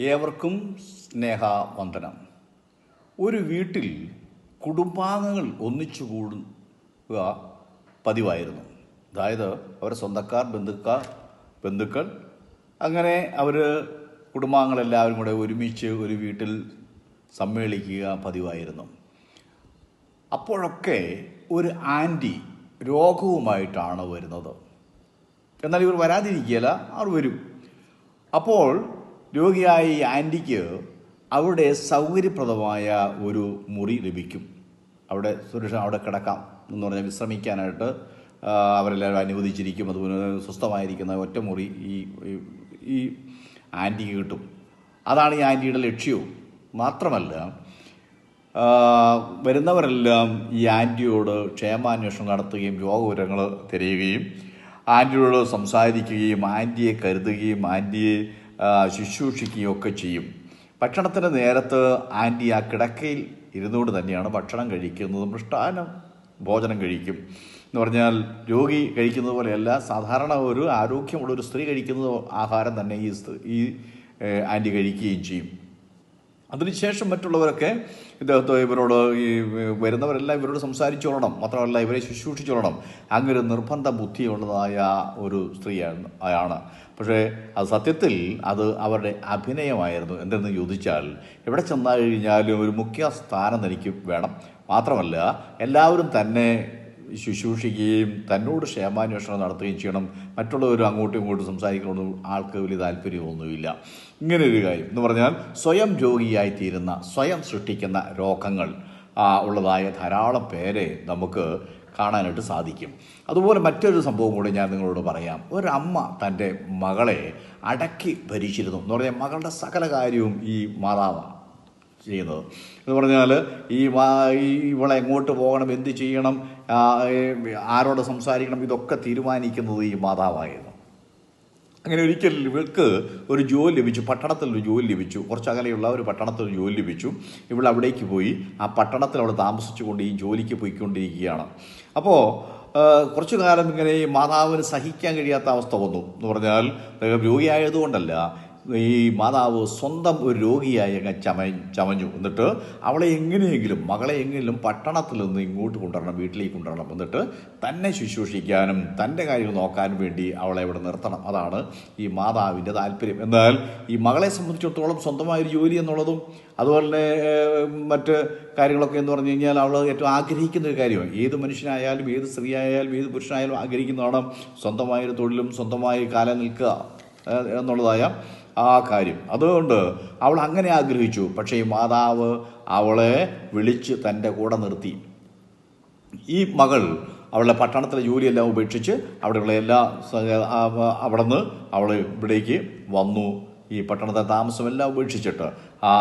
ഏവർക്കും സ്നേഹ വന്ദനം ഒരു വീട്ടിൽ കുടുംബാംഗങ്ങൾ ഒന്നിച്ചു കൂടുക പതിവായിരുന്നു. അതായത് അവരുടെ സ്വന്തക്കാർ ബന്ധുക്കാർ ബന്ധുക്കൾ അങ്ങനെ അവർ കുടുംബാംഗങ്ങളെല്ലാവരും കൂടെ ഒരുമിച്ച് ഒരു വീട്ടിൽ സമ്മേളിക്കുക പതിവായിരുന്നു. അപ്പോഴൊക്കെ ഒരു ആന്റി രോഗവുമായിട്ടാണ് വരുന്നത്. എന്നാൽ ഇവർ വരാതിരിക്കുകയില്ല അവർ വരും. അപ്പോൾ രോഗിയായ ഈ ആന്റിക്ക് അവിടെ സൗകര്യപ്രദമായ ഒരു മുറി ലഭിക്കും. അവിടെ സുരക്ഷ അവിടെ കിടക്കാം എന്ന് പറഞ്ഞാൽ വിശ്രമിക്കാനായിട്ട് അവരെല്ലാവരും അനുവദിച്ചിരിക്കും. അതുപോലെ സ്വസ്ഥമായിരിക്കുന്ന ഒറ്റ മുറി ഈ ഈ- ആന്റിക്ക് കിട്ടും. അതാണ് ഈ ആന്റിയുടെ ലക്ഷ്യവും. മാത്രമല്ല വരുന്നവരെല്ലാം ഈ ആന്റിയോട് ക്ഷേമാന്വേഷണം നടത്തുകയും രോഗവിവരങ്ങൾ തിരയുകയും ആന്റിയോട് സംസാരിക്കുകയും ആന്റിയെ കരുതുകയും ആന്റിയെ ആ, ശുശ്രൂഷിക്കുകയും ഒക്കെ ചെയ്യും. ഭക്ഷണത്തിന്റെ നേരത്ത് ആന്റി ആ കിടക്കയിൽ ഇരുന്നുകൊണ്ട് തന്നെയാണ് ഭക്ഷണം കഴിക്കുന്നത്. മൃഷ്ടാനം ഭോജനം കഴിക്കും. എന്ന് പറഞ്ഞാൽ രോഗി കഴിക്കുന്നത് പോലെയല്ല സാധാരണ ഒരു ആരോഗ്യമുള്ള ഒരു സ്ത്രീ കഴിക്കുന്ന ആഹാരം തന്നെ ഈ ഈ ആന്റി കഴിക്കുകയും ചെയ്യും. അതിനുശേഷം മറ്റുള്ളവരൊക്കെ ഇദ്ദേഹത്തെ ഇവരോട് ഈ വരുന്നവരെല്ലാം ഇവരോട് സംസാരിച്ചോളണം. മാത്രമല്ല ഇവരെ ശുശ്രൂഷിച്ചോളണം. അങ്ങനെ ഒരു നിർബന്ധ ബുദ്ധിയുള്ളതായ ഒരു സ്ത്രീയാണ് ആണ്. പക്ഷേ അത് സത്യത്തിൽ അത് അവരുടെ അഭിനയമായിരുന്നു. എന്തെന്ന് ചോദിച്ചാൽ എവിടെ ചെന്നാൽ കഴിഞ്ഞാലും ഒരു മുഖ്യ സ്ഥാനം തനിക്ക് വേണം. മാത്രമല്ല എല്ലാവരും തന്നെ ശുശ്രൂഷിക്കുകയും തന്നോട് ക്ഷേമാന്വേഷണം നടത്തുകയും ചെയ്യണം. മറ്റുള്ളവർ അങ്ങോട്ടും ഇങ്ങോട്ടും സംസാരിക്കണമെന്ന് ആൾക്ക് വലിയ താല്പര്യമൊന്നുമില്ല. ഇങ്ങനെ ഒരു കാര്യം എന്ന് പറഞ്ഞാൽ സ്വയം രോഗിയായി തീരുന്ന സ്വയം സൃഷ്ടിക്കുന്ന രോഗങ്ങൾ ഉള്ളതായ ധാരാളം പേരെ നമുക്ക് കാണാനായിട്ട് സാധിക്കും. അതുപോലെ മറ്റൊരു സംഭവം കൂടി ഞാൻ നിങ്ങളോട് പറയാം. ഒരമ്മ തന്റെ മകളെ അടക്കി ഭരിച്ചിരുന്നു. എന്ന് പറഞ്ഞാൽ മകളുടെ സകല കാര്യവും ഈ മാതാവാണ്. ചെയ്യുന്നത്. എന്ന് പറഞ്ഞാൽ ഈ ഇവളെ എങ്ങോട്ട് പോകണം എന്ത് ചെയ്യണം ആരോട് സംസാരിക്കണം ഇതൊക്കെ തീരുമാനിക്കുന്നത് ഈ മാതാവായിരുന്നു. അങ്ങനെ ഒരിക്കൽ ഇവൾക്ക് ഒരു ജോലി ലഭിച്ചു പട്ടണത്തിൽ ഒരു ജോലി ലഭിച്ചു കുറച്ച് അകലെയുള്ള ഒരു പട്ടണത്തിൽ ഒരു ജോലി ലഭിച്ചു. ഇവൾ അവിടേക്ക് പോയി ആ പട്ടണത്തിൽ അവിടെ താമസിച്ചുകൊണ്ട് ഈ ജോലിക്ക് പോയിക്കൊണ്ടിരിക്കുകയാണ്. അപ്പോൾ കുറച്ചു കാലം ഇങ്ങനെ മാതാവിന് സഹിക്കാൻ കഴിയാത്ത അവസ്ഥ വന്നു. എന്ന് പറഞ്ഞാൽ രോഗിയായതുകൊണ്ടല്ല ഈ മാതാവ് സ്വന്തം ഒരു രോഗിയായി അങ്ങ് ചമ ചമഞ്ഞു. എന്നിട്ട് അവളെ എങ്ങനെയെങ്കിലും മകളെ എങ്ങനെയും പട്ടണത്തിൽ നിന്ന് ഇങ്ങോട്ട് കൊണ്ടുവരണം വീട്ടിലേക്ക് കൊണ്ടുവരണം. എന്നിട്ട് തന്നെ ശുശ്രൂഷിക്കാനും തന്റെ കാര്യങ്ങൾ നോക്കാനും വേണ്ടി അവളെ ഇവിടെ നിർത്തണം. അതാണ് ഈ മാതാവിന്റെ താല്പര്യം. എന്നാൽ ഈ മകളെ സംബന്ധിച്ചിടത്തോളം സ്വന്തമായൊരു ജോലി എന്നുള്ളതും അതുപോലെ മറ്റ് കാര്യങ്ങളൊക്കെ എന്ന് പറഞ്ഞു കഴിഞ്ഞാൽ അവൾ ഏറ്റവും ആഗ്രഹിക്കുന്ന ഒരു കാര്യമാണ്. ഏത് മനുഷ്യനായാലും ഏത് സ്ത്രീ ആയാലും ഏത് പുരുഷനായാലും ആഗ്രഹിക്കുന്നതാണ് സ്വന്തമായൊരു തൊഴിലും സ്വന്തമായി കാലം നിൽക്കുക എന്നുള്ളതായ ആ കാര്യം. അതുകൊണ്ട് അവൾ അങ്ങനെ ആഗ്രഹിച്ചു. പക്ഷേ മാതാവ് അവളെ വിളിച്ച് തന്റെ കൂടെ നിർത്തി. ഈ മകൾ അവളുടെ പട്ടണത്തിലെ ജോലിയെല്ലാം ഉപേക്ഷിച്ച് അവിടെയുള്ള എല്ലാ അവിടെ നിന്ന് അവൾ ഇവിടേക്ക് വന്നു. ഈ പട്ടണത്തെ താമസമെല്ലാം ഉപേക്ഷിച്ചിട്ട് ആ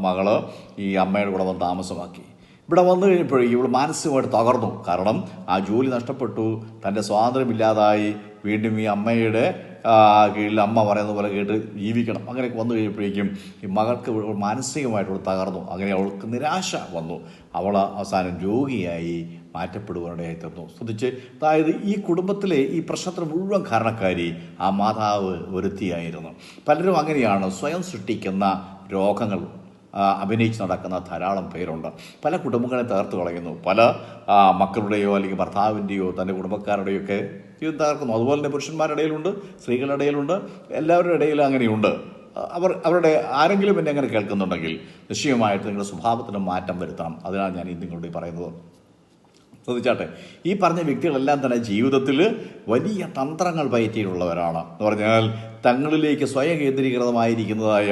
മകൾ ഈ അമ്മയുടെ കൂടെ വന്ന് താമസമാക്കി. ഇവിടെ വന്നു കഴിഞ്ഞപ്പോൾ ഇവൾ മാനസികമായിട്ട് തകർന്നു. കാരണം ആ ജോലി നഷ്ടപ്പെട്ടു. തന്റെ സ്വാതന്ത്ര്യമില്ലാതായി. വീണ്ടും ഈ അമ്മയുടെ കീഴിൽ അമ്മ പറയുന്ന പോലെ കേട്ട് ജീവിക്കണം. അങ്ങനെയൊക്കെ വന്നു കഴിഞ്ഞപ്പോഴേക്കും ഈ മകൾക്ക് മാനസികമായിട്ടുള്ള തകർന്നു. അങ്ങനെ അവൾക്ക് നിരാശ വന്നു. അവൾ അവസാനം രോഗിയായി മാറ്റപ്പെടുവാനിടയായി തീർന്നു. ശ്രദ്ധിച്ച് അതായത് ഈ കുടുംബത്തിലെ ഈ പ്രശ്നത്തിന് മുഴുവൻ കാരണക്കാരി ആ മാതാവ് ഒരുത്തിയായിരുന്നു. പലരും അങ്ങനെയാണ് സ്വയം സൃഷ്ടിക്കുന്ന രോഗങ്ങൾ അഭിനയിച്ച് നടക്കുന്ന ധാരാളം പേരുണ്ട്. പല കുടുംബങ്ങളെ തകർത്ത് കളയുന്നു. പല മക്കളുടെയോ അല്ലെങ്കിൽ ഭർത്താവിന്റെയോ തന്റെ കുടുംബക്കാരുടെയോ ഒക്കെ ജീവിതം തകർക്കുന്നു. അതുപോലെ തന്നെ പുരുഷന്മാരുടെ ഇടയിലുണ്ട് സ്ത്രീകളുടെ ഇടയിലുണ്ട് എല്ലാവരുടെ ഇടയിലും അങ്ങനെയുണ്ട്. അവർ അവരുടെ ആരെങ്കിലും എന്നെ അങ്ങനെ കേൾക്കുന്നുണ്ടെങ്കിൽ നിശ്ചയമായിട്ട് നിങ്ങളുടെ സ്വഭാവത്തിന് മാറ്റം വരുത്തണം. അതിനാണ് ഞാൻ ഈ നിങ്ങളോട് പറയുന്നത്. ശ്രദ്ധിച്ചാട്ടെ ഈ പറഞ്ഞ വ്യക്തികളെല്ലാം തന്നെ ജീവിതത്തിൽ വലിയ തന്ത്രങ്ങൾ പയറ്റിയിട്ടുള്ളവരാണ്. എന്ന് പറഞ്ഞാൽ തങ്ങളിലേക്ക് സ്വയം കേന്ദ്രീകൃതമായിരിക്കുന്നതായ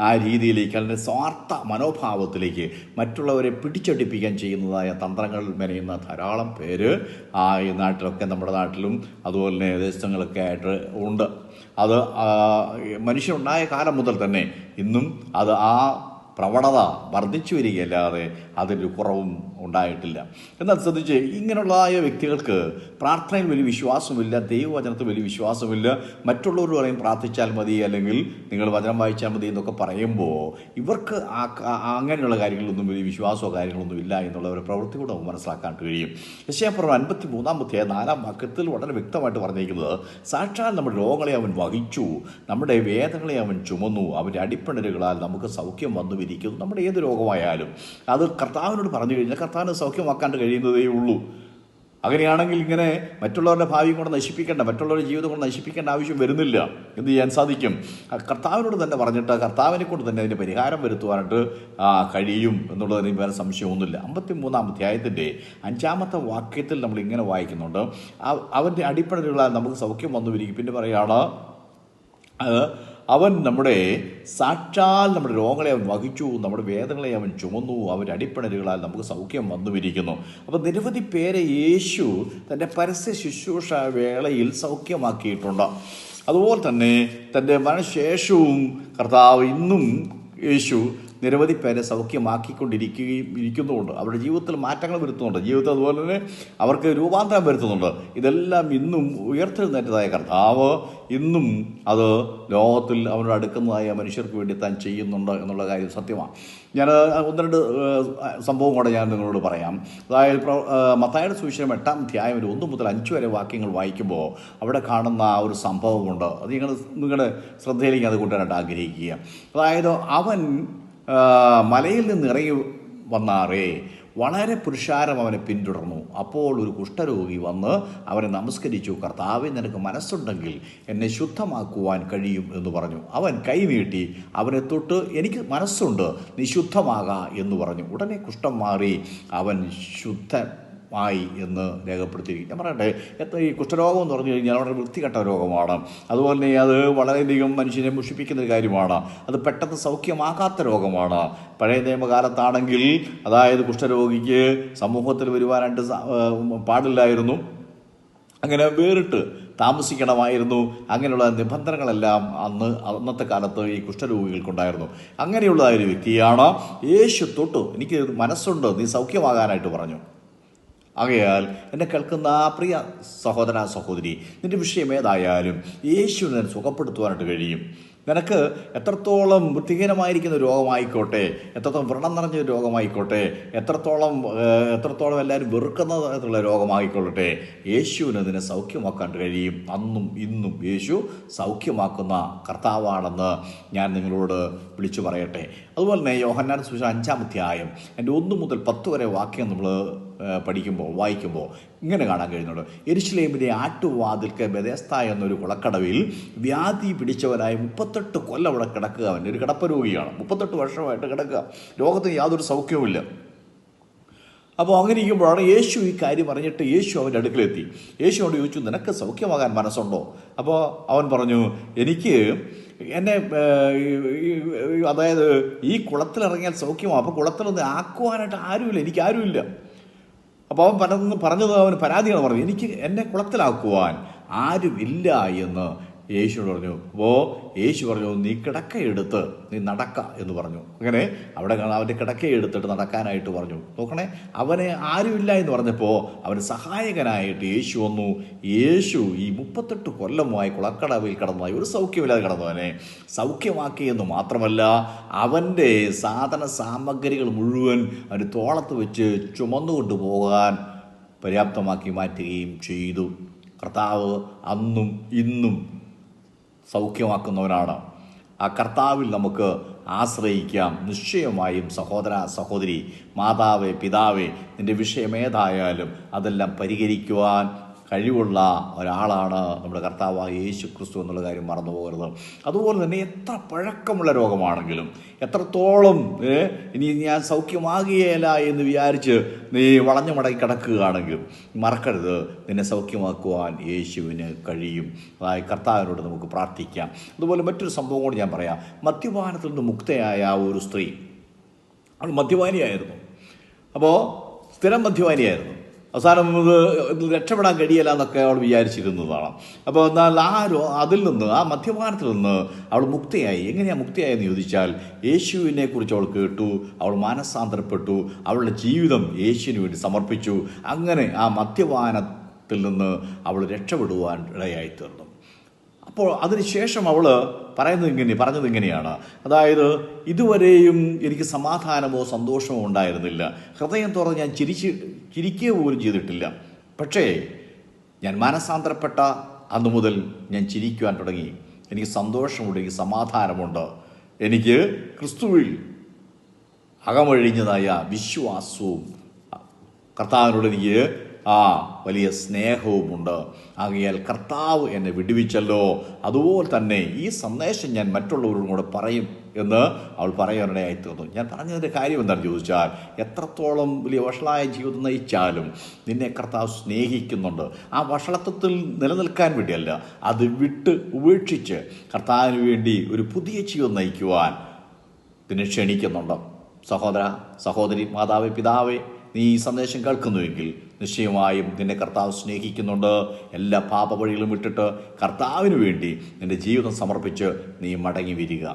ആ രീതിയിലേക്ക് അല്ലെങ്കിൽ സ്വാർത്ഥ മനോഭാവത്തിലേക്ക് മറ്റുള്ളവരെ പിടിച്ചടിപ്പിക്കാൻ ചെയ്യുന്നതായ തന്ത്രങ്ങൾ മെനയുന്ന ധാരാളം പേര് ആ ഈ നാട്ടിലൊക്കെ നമ്മുടെ നാട്ടിലും അതുപോലെ തന്നെ ദേശങ്ങളൊക്കെ ആയിട്ട് ഉണ്ട്. അത് മനുഷ്യനുണ്ടായ കാലം മുതൽ തന്നെ ഇന്നും അത് ആ പ്രവണത വർദ്ധിച്ചു വരികയല്ലാതെ അതിന്റെ കുറവും ഉണ്ടായിട്ടില്ല. എന്നാൽ ശ്രദ്ധിച്ച് ഇങ്ങനെയുള്ളതായ വ്യക്തികൾക്ക് പ്രാർത്ഥനയിൽ വലിയ വിശ്വാസമില്ല ദൈവവചനത്തിൽ വലിയ വിശ്വാസമില്ല മറ്റുള്ളവർ പറയും പ്രാർത്ഥിച്ചാൽ മതി അല്ലെങ്കിൽ നിങ്ങൾ വചനം വായിച്ചാൽ മതി എന്നൊക്കെ പറയുമ്പോൾ ഇവർക്ക് അങ്ങനെയുള്ള കാര്യങ്ങളിലൊന്നും വലിയ വിശ്വാസമോ കാര്യങ്ങളൊന്നും ഇല്ല എന്നുള്ള ഒരു പ്രവൃത്തി കൂടെ നമുക്ക് മനസ്സിലാക്കാൻ കഴിയും. യശയപ്പുറം അൻപത്തി മൂന്നാമത്തെ നാലാം വാക്യത്തിൽ വളരെ വ്യക്തമായിട്ട് പറഞ്ഞിരിക്കുന്നത് സാക്ഷാൽ നമ്മുടെ രോഗങ്ങളെ അവൻ വഹിച്ചു നമ്മുടെ വേദങ്ങളെ അവൻ ചുമന്നു അവന്റെ അടിപ്പിണരുകളാൽ നമുക്ക് സൗഖ്യം വന്നു ഇരിക്കുന്നു. നമ്മുടെ ഏത് രോഗമായാലും. അത് കർത്താവിനോട് പറഞ്ഞു കഴിഞ്ഞാൽ കർത്താവിന് സൗഖ്യമാക്കാണ്ട് കഴിയുന്നതേ ഉള്ളൂ. അങ്ങനെയാണെങ്കിൽ ഇങ്ങനെ മറ്റുള്ളവരുടെ ഭാവി കൊണ്ട് നശിപ്പിക്കേണ്ട മറ്റുള്ളവരുടെ ജീവിതം കൊണ്ട് നശിപ്പിക്കേണ്ട ആവശ്യം വരുന്നില്ല എന്ത് ചെയ്യാൻ സാധിക്കും. കർത്താവിനോട് തന്നെ പറഞ്ഞിട്ട് കർത്താവിനെ കൊണ്ട് തന്നെ അതിന് പരിഹാരം വരുത്തുവാനായിട്ട് കഴിയും എന്നുള്ളതിന് വേറെ സംശയമൊന്നുമില്ല. അമ്പത്തി മൂന്നാം അധ്യായത്തിന്റെ അഞ്ചാമത്തെ വാക്യത്തിൽ നമ്മൾ ഇങ്ങനെ വായിക്കുന്നുണ്ട്. അവന്റെ അടിപ്പടലുകളാൽ നമുക്ക് സൗഖ്യം വന്നു വരിക പിന്നെ പറയുകയാണ് അവൻ നമ്മുടെ സാക്ഷാൽ നമ്മുടെ രോഗങ്ങളെ അവൻ വഹിച്ചു നമ്മുടെ വേദങ്ങളെ അവൻ ചുമന്നു അവന്റെ അടിപ്പിണരുകളാൽ നമുക്ക് സൗഖ്യം വന്നുമിരിക്കുന്നു അപ്പോൾ നിരവധി പേരെ യേശു തന്റെ പരസ്യ ശുശ്രൂഷ വേളയിൽ സൗഖ്യമാക്കിയിട്ടുണ്ട്. അതുപോലെ തന്നെ തന്റെ മനഃശേഷവും കർത്താവ് ഇന്നും യേശു നിരവധി പേരെ സൗഖ്യമാക്കിക്കൊണ്ടിരിക്കുകയും ഇരിക്കുന്നുമുണ്ട്. അവരുടെ ജീവിതത്തിൽ മാറ്റങ്ങൾ വരുത്തുന്നുണ്ട്. ജീവിതത്തിൽ അതുപോലെ തന്നെ അവർക്ക് രൂപാന്തരം വരുത്തുന്നുണ്ട്. ഇതെല്ലാം ഇന്നും ഉയർത്തെഴുന്നേറ്റതായ കർത്താവ് ഇന്നും അത് ലോകത്തിൽ അവരുടെ അടുക്കുന്നതായ മനുഷ്യർക്ക് വേണ്ടി താൻ ചെയ്യുന്നുണ്ട് എന്നുള്ള കാര്യം സത്യമാണ്. ഞാൻ ഒന്ന് രണ്ട് സംഭവം കൂടെ ഞാൻ നിങ്ങളോട് പറയാം. അതായത് മത്തായിയുടെ സുവിശേഷം എട്ടാം അധ്യായം ഒരു ഒന്ന് മുതൽ അഞ്ച് വരെ വാക്യങ്ങൾ വായിക്കുമ്പോൾ അവിടെ കാണുന്ന ആ ഒരു സംഭവമുണ്ട്. അത് നിങ്ങൾ നിങ്ങളുടെ ശ്രദ്ധയിലേക്ക് അത് കൊണ്ടുവരാനായിട്ട് ആഗ്രഹിക്കുക. അതായത് അവൻ മലയിൽ നിന്ന് ഇറങ്ങി വന്നാറേ വളരെ പുരുഷാരം അവനെ പിന്തുടർന്നു. അപ്പോൾ ഒരു കുഷ്ഠരോഗി വന്ന് അവനെ നമസ്കരിച്ചു. കർത്താവെ നിനക്ക് മനസ്സുണ്ടെങ്കിൽ എന്നെ ശുദ്ധമാക്കുവാൻ കഴിയും എന്ന് പറഞ്ഞു. അവൻ കൈ നീട്ടി അവനെ തൊട്ട് എനിക്ക് മനസ്സുണ്ട്. നീ ശുദ്ധമാകാ എന്ന് പറഞ്ഞു. ഉടനെ കുഷ്ഠം മാറി. അവൻ ശുദ്ധ മായി എന്ന് രേഖപ്പെടുത്തിയിരിക്കും ഞാൻ പറയട്ടെ എത്ര ഈ കുഷ്ഠരോഗം എന്ന് പറഞ്ഞു കഴിഞ്ഞാൽ വളരെ വൃത്തികെട്ട രോഗമാണ്. അതുപോലെ തന്നെ അത് വളരെയധികം മനുഷ്യനെ മുഷിപ്പിക്കുന്ന ഒരു കാര്യമാണ്. അത് പെട്ടെന്ന് സൗഖ്യമാകാത്ത രോഗമാണ്. പഴയ നിയമകാലത്താണെങ്കിൽ അതായത് കുഷ്ഠരോഗിക്ക് സമൂഹത്തിൽ വരുവാനായിട്ട് പാടില്ലായിരുന്നു. അങ്ങനെ വേറിട്ട് താമസിക്കണമായിരുന്നു. അങ്ങനെയുള്ള നിബന്ധനകളെല്ലാം അന്ന് അന്നത്തെ കാലത്ത് ഈ കുഷ്ഠരോഗികൾക്കുണ്ടായിരുന്നു. അങ്ങനെയുള്ള ഒരു വ്യക്തിയാണ്. യേശു തൊട്ടു. എനിക്ക് മനസ്സുണ്ട്. നീ സൗഖ്യമാകാനായിട്ട് പറഞ്ഞു. ആകയാൽ എന്നെ കേൾക്കുന്ന പ്രിയ സഹോദര സഹോദരി നിന്റെ വിഷയം ഏതായാലും യേശുവിനെ സുഖപ്പെടുത്തുവാനായിട്ട് കഴിയും. നിനക്ക് എത്രത്തോളം വൃത്തിഹീനമായിരിക്കുന്ന രോഗമായിക്കോട്ടെ എത്രത്തോളം വ്രണം നിറഞ്ഞ രോഗമായിക്കോട്ടെ എത്രത്തോളം എത്രത്തോളം എല്ലാവരും വെറുക്കുന്ന തരത്തിലുള്ള രോഗമായിക്കൊള്ളട്ടെ യേശുവിന് അതിനെ സൗഖ്യമാക്കാൻ കഴിയും. അന്നും ഇന്നും യേശു സൗഖ്യമാക്കുന്ന കർത്താവാണെന്ന് ഞാൻ നിങ്ങളോട് വിളിച്ചു പറയട്ടെ. അതുപോലെ തന്നെ യോഹന്നാൻ സുശ അഞ്ചാം അധ്യായം എന്റെ ഒന്ന് മുതൽ പത്ത് വരെ വാക്യം നമ്മൾ പഠിക്കുമ്പോൾ വായിക്കുമ്പോൾ ഇങ്ങനെ കാണാൻ കഴിയുന്നുണ്ട്. എരിശിലേമിലെ ആട്ടുവാതിൽക്ക് ബെദേസ്ത എന്നൊരു കുളക്കടവിൽ വ്യാധി പിടിച്ചവരായി മുപ്പത്തെട്ട് കൊല്ലം അവിടെ കിടക്കുക. അവന്റെ ഒരു കിടപ്പ രോഗിയാണ്. മുപ്പത്തെട്ട് വർഷമായിട്ട് കിടക്കുക. രോഗത്തിന് യാതൊരു സൗഖ്യവുമില്ല അപ്പോൾ അങ്ങനെ ഇരിക്കുമ്പോഴാണ് യേശു ഈ കാര്യം പറഞ്ഞിട്ട് യേശു അവന്റെ അടുക്കലെത്തി. യേശു അവിടെ ചോദിച്ചു നിനക്ക് സൗഖ്യമാകാൻ മനസ്സുണ്ടോ? അപ്പോൾ അവൻ പറഞ്ഞു എനിക്ക് എന്നെ അതായത് ഈ കുളത്തിലിറങ്ങിയാൽ സൗഖ്യമാകും അപ്പോൾ കുളത്തിലൊന്ന് ആക്കുവാനായിട്ട് ആരുമില്ല. എനിക്ക് ആരുമില്ല. അപ്പോൾ അവൻ പറഞ്ഞത് പറഞ്ഞത് അവന് പരാതികൾ പറഞ്ഞത്. എനിക്ക് എന്നെ കുളത്തിലാക്കുവാൻ ആരുമില്ല എന്ന് യേശുവിനോട് പറഞ്ഞു അപ്പോൾ യേശു പറഞ്ഞു നീ കിടക്കയെടുത്ത് നീ നടക്ക എന്ന് പറഞ്ഞു. അങ്ങനെ അവിടെ അവന്റെ കിടക്കയെടുത്തിട്ട് നടക്കാനായിട്ട് പറഞ്ഞു. നോക്കണേ അവനെ ആരുമില്ല എന്ന് പറഞ്ഞപ്പോൾ അവന് സഹായകനായിട്ട് യേശു വന്നു. യേശു ഈ മുപ്പത്തെട്ട് കൊല്ലമായി കുളക്കടവിൽ കിടന്നതായി ഒരു സൗഖ്യമില്ലാതെ കിടന്നവനെ സൗഖ്യമാക്കിയെന്ന് മാത്രമല്ല അവന്റെ സാധന സാമഗ്രികൾ മുഴുവൻ അവന് തോളത്ത് വെച്ച് ചുമന്നുകൊണ്ട് പോകാൻ പര്യാപ്തമാക്കി മാറ്റുകയും ചെയ്തു. കർത്താവ് അന്നും ഇന്നും സൗഖ്യമാക്കുന്നവനാണ് ആ കർത്താവിൽ നമുക്ക് ആശ്രയിക്കാം. നിശ്ചയമായും സഹോദര സഹോദരി മാതാവേ പിതാവേ നിന്റെ വിഷയമേതായാലും അതെല്ലാം പരിഹരിക്കുവാൻ കഴിവുള്ള ഒരാളാണ് നമ്മുടെ കർത്താവായ യേശു ക്രിസ്തു എന്നുള്ള കാര്യം മറന്നു പോകരുത്. അതുപോലെ തന്നെ എത്ര പഴക്കമുള്ള രോഗമാണെങ്കിലും എത്രത്തോളം ഇനി ഞാൻ സൗഖ്യമാകുകയില്ല എന്ന് വിചാരിച്ച് നീ വളഞ്ഞു മടങ്ങി കിടക്കുകയാണെങ്കിൽ മറക്കരുത്. നിന്നെ സൗഖ്യമാക്കുവാൻ യേശുവിന് കഴിയും. അതായത് കർത്താവിനോട് നമുക്ക് പ്രാർത്ഥിക്കാം. അതുപോലെ മറ്റൊരു സംഭവം കൂടി ഞാൻ പറയാം. മദ്യപാനത്തിൽ നിന്ന് മുക്തയായ ഒരു സ്ത്രീ അവൾ മദ്യപാനിയായിരുന്നു. അപ്പോൾ സ്ഥിരം മദ്യപാനിയായിരുന്നു. അവസാനം നമുക്ക് രക്ഷപ്പെടാൻ കഴിയില്ല എന്നൊക്കെ അവൾ വിചാരിച്ചിരുന്നതാണ്. അപ്പോൾ എന്നാൽ ആ അതിൽ നിന്ന് ആ മദ്യപാനത്തിൽ നിന്ന് അവൾ മുക്തിയായി. എങ്ങനെയാണ് മുക്തിയായെന്ന് ചോദിച്ചാൽ യേശുവിനെ കുറിച്ച് അവൾ കേട്ടു അവൾ മാനസാന്തരപ്പെട്ടു അവളുടെ ജീവിതം യേശുവിന് വേണ്ടി സമർപ്പിച്ചു. അങ്ങനെ ആ മദ്യപാനത്തിൽ നിന്ന് അവൾ രക്ഷപ്പെടുവാൻ ഇടയായി തീർന്നു അപ്പോൾ അതിനുശേഷം അവൾ പറയുന്നത് ഇങ്ങനെ പറഞ്ഞത് ഇങ്ങനെയാണ്. അതായത് ഇതുവരെയും എനിക്ക് സമാധാനമോ സന്തോഷമോ ഉണ്ടായിരുന്നില്ല. ഹൃദയം തുറന്ന് ഞാൻ ചിരിച്ച് ചിരിക്കുക പോലും ചെയ്തിട്ടില്ല. പക്ഷേ ഞാൻ മാനസാന്തരപ്പെട്ട അന്നു മുതൽ ഞാൻ ചിരിക്കുവാൻ തുടങ്ങി. എനിക്ക് സന്തോഷമുണ്ട് എനിക്ക് സമാധാനമുണ്ട്. എനിക്ക് ക്രിസ്തുവിൽ അകമഴിഞ്ഞതായ വിശ്വാസവും കർത്താവിനോട് എനിക്ക് ആ വലിയ സ്നേഹവുമുണ്ട്. ആകയാൽ കർത്താവ് എന്നെ വിടുവിച്ചല്ലോ. അതുപോലെ തന്നെ ഈ സന്ദേശം ഞാൻ മറ്റുള്ളവരോടും കൂടെ പറയും എന്ന് അവൾ പറയാനിടയായി തീർന്നു. ഞാൻ പറഞ്ഞതിന്റെ കാര്യം എന്താണെന്ന് ചോദിച്ചാൽ എത്രത്തോളം വലിയ വഷളായ ജീവിതം നയിച്ചാലും നിന്നെ കർത്താവ് സ്നേഹിക്കുന്നുണ്ട്. ആ വഷളത്വത്തിൽ നിലനിൽക്കാൻ വേണ്ടിയല്ല അത് വിട്ട് ഉപേക്ഷിച്ച് കർത്താവിന് വേണ്ടി ഒരു പുതിയ ജീവിതം നയിക്കുവാൻ നിന്നെ ക്ഷണിക്കുന്നുണ്ട്. സഹോദര സഹോദരി മാതാവ് പിതാവേ നീ ഈ സന്ദേശം കേൾക്കുന്നുവെങ്കിൽ നിശ്ചയമായും നിന്നെ കർത്താവ് സ്നേഹിക്കുന്നുണ്ട്. എല്ലാ പാപവഴികളും വിട്ടിട്ട് കർത്താവിന് വേണ്ടി നിന്റെ ജീവിതം സമർപ്പിച്ച് നീ മടങ്ങി വരിക.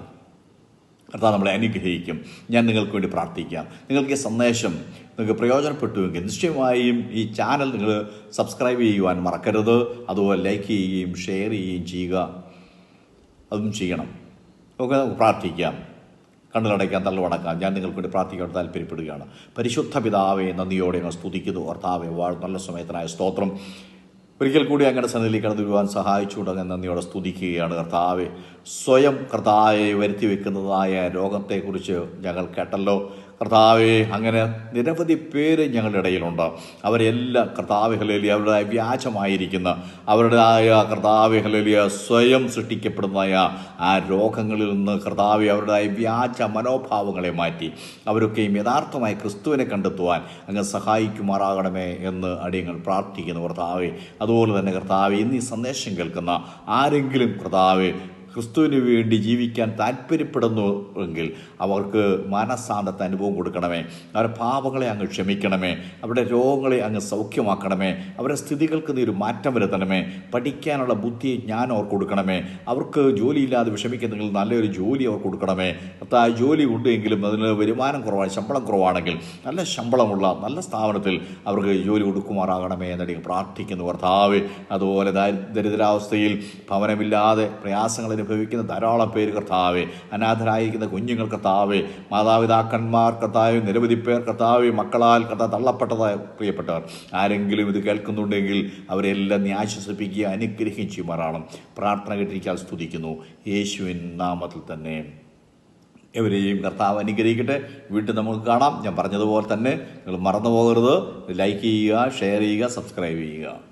കർത്താവ് നമ്മളെ അനുഗ്രഹിക്കും. ഞാൻ നിങ്ങൾക്ക് വേണ്ടി പ്രാർത്ഥിക്കാം. നിങ്ങൾക്ക് ഈ സന്ദേശം നിങ്ങൾക്ക് പ്രയോജനപ്പെട്ടുവെങ്കിൽ നിശ്ചയമായും ഈ ചാനൽ നിങ്ങൾ സബ്സ്ക്രൈബ് ചെയ്യുവാൻ മറക്കരുത്. അതുപോലെ ലൈക്ക് ചെയ്യുകയും ഷെയർ ചെയ്യുകയും ചെയ്യുക. അതും ചെയ്യണം. നമുക്ക് പ്രാർത്ഥിക്കാം. കണ്ണുകളടയ്ക്കാൻ തള്ളുവടക്കാം ഞാൻ നിങ്ങൾക്ക് വേണ്ടി പ്രാർത്ഥിക്കാൻ താല്പര്യപ്പെടുകയാണ്. പരിശുദ്ധ പിതാവെ നന്ദിയോടെ ഞങ്ങൾ സ്തുതിക്കുന്നു. ഭർത്താവെ വാഴ നല്ല സമയത്തിനായ സ്തോത്രം. ഒരിക്കൽ കൂടി അങ്ങനെ സന്നിധിയിൽ കടന്നു വരുവാൻ സഹായിച്ചുകൊണ്ട് അങ്ങനെ നന്ദിയോടെ സ്തുതിക്കുകയാണ്. കർത്താവെ സ്വയം കർത്താവെ വരുത്തി വെക്കുന്നതായ രോഗത്തെക്കുറിച്ച് ഞങ്ങൾ കേട്ടല്ലോ. കർത്താവെ അങ്ങനെ നിരവധി പേര് ഞങ്ങളുടെ ഇടയിലുണ്ട്. അവരെല്ലാം കർത്താവ് ഹലേലിയ അവരുടെ വ്യാജമായിരിക്കുന്ന അവരുടേതായ കർത്താവ് ഹലേലിയ സ്വയം സൃഷ്ടിക്കപ്പെടുന്നതായ ആ രോഗങ്ങളിൽ നിന്ന് കർത്താവ് അവരുടെ വ്യാജ മനോഭാവങ്ങളെ മാറ്റി അവരൊക്കെയും യഥാർത്ഥമായി ക്രിസ്തുവിനെ കണ്ടെത്തുവാൻ അങ്ങ് സഹായിക്കുമാറാകണമേ എന്ന് അടിയങ്ങൾ പ്രാർത്ഥിക്കുന്നു കർത്താവെ. അതുപോലെ തന്നെ കർത്താവ് ഇന്ന് ഈ സന്ദേശം കേൾക്കുന്ന ആരെങ്കിലും കർത്താവ് ക്രിസ്തുവിന് വേണ്ടി ജീവിക്കാൻ താല്പര്യപ്പെടുന്നു എങ്കിൽ അവർക്ക് മാനസാന്തത്തെ അനുഭവം കൊടുക്കണമേ. അവരുടെ പാപങ്ങളെ അങ്ങ് ക്ഷമിക്കണമേ. അവരുടെ രോഗങ്ങളെ അങ്ങ് സൗഖ്യമാക്കണമേ. അവരുടെ സ്ഥിതികൾക്ക് നീ ഒരു മാറ്റം വരുത്തണമേ. പഠിക്കാനുള്ള ബുദ്ധി ഞാൻ അവർക്ക് കൊടുക്കണമേ. അവർക്ക് ജോലിയില്ലാതെ വിഷമിക്കുന്നെങ്കിൽ നല്ലൊരു ജോലി അവർക്ക് കൊടുക്കണമേ. ആ ജോലി ഉണ്ടെങ്കിലും അതിന് വരുമാനം കുറവാണ് ശമ്പളം കുറവാണെങ്കിൽ നല്ല ശമ്പളമുള്ള നല്ല സ്ഥാപനത്തിൽ അവർക്ക് ജോലി കൊടുക്കുമാറാകണമേ എന്നടി പ്രാർത്ഥിക്കുന്നു. കർത്താവ് അതുപോലെ ദരിദ്രാവസ്ഥയിൽ ഭവനമില്ലാതെ പ്രയാസങ്ങൾ അനുഭവിക്കുന്ന ധാരാളം പേര് കർത്താവെ. അനാഥരായിരിക്കുന്ന കുഞ്ഞുങ്ങൾ കർത്താവെ. മാതാപിതാക്കന്മാർ കർത്താവ് നിരവധി പേർ കർത്താവ് മക്കളാൽ കർത്താവ് തള്ളപ്പെട്ടതായ പ്രിയപ്പെട്ടവർ. ആരെങ്കിലും ഇത് കേൾക്കുന്നുണ്ടെങ്കിൽ അവരെല്ലാം നീ ആശ്വസിപ്പിക്കുക അനുഗ്രഹിക്കുകയും ചെയ്യുമാറാണ് പ്രാർത്ഥന കേട്ടിരിക്കാൻ സ്തുതിക്കുന്നു. യേശുവിൻ നാമത്തിൽ തന്നെ എവരെയും കർത്താവ് അനുഗ്രഹിക്കട്ടെ. വീട്ടിൽ നമുക്ക് കാണാം. ഞാൻ പറഞ്ഞതുപോലെ തന്നെ നിങ്ങൾ മറന്നു പോകരുത് ലൈക്ക് ചെയ്യുക ഷെയർ ചെയ്യുക സബ്സ്ക്രൈബ് ചെയ്യുക.